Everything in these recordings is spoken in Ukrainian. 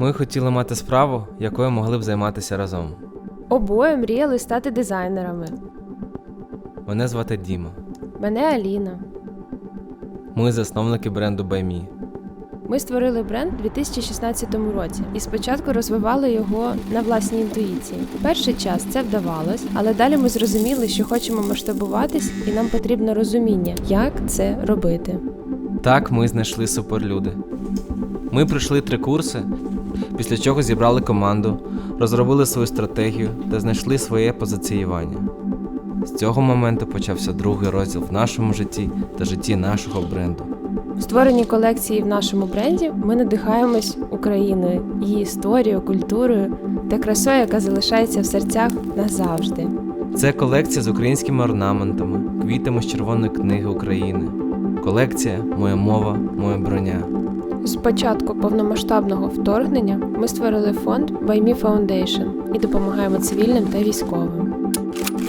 Ми хотіли мати справу, якою могли б займатися разом. Обоє мріяли стати дизайнерами. Мене звати Діма. Мене Аліна. Ми засновники бренду BuyMe. Ми створили бренд у 2016 році і спочатку розвивали його на власній інтуїції. Перший час це вдавалось, але далі ми зрозуміли, що хочемо масштабуватись, і нам потрібно розуміння, як це робити. Так ми знайшли суперлюди. Ми пройшли три курси, після чого зібрали команду, розробили свою стратегію та знайшли своє позиціювання. З цього моменту почався другий розділ в нашому житті та житті нашого бренду. У створенні колекції в нашому бренді ми надихаємось Україною, її історією, культурою та красою, яка залишається в серцях назавжди. Це колекція з українськими орнаментами, квітами з червоної книги України. Колекція Моя мова, моя броня. З початку повномасштабного вторгнення ми створили фонд Me Foundation і допомагаємо цивільним та військовим.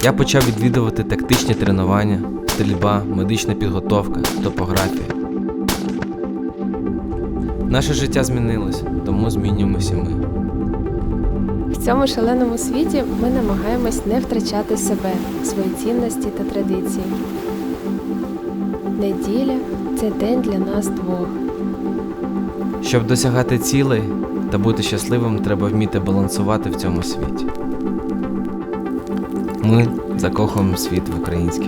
Я почав відвідувати тактичні тренування, стрільба, медична підготовка, топографія. Наше життя змінилось, тому змінюємося ми. В цьому шаленому світі ми намагаємось не втрачати себе, свої цінності та традиції. Неділя це день для нас двох. Щоб досягати цілей та бути щасливим, треба вміти балансувати в цьому світі. Ми закохуємо світ в українське.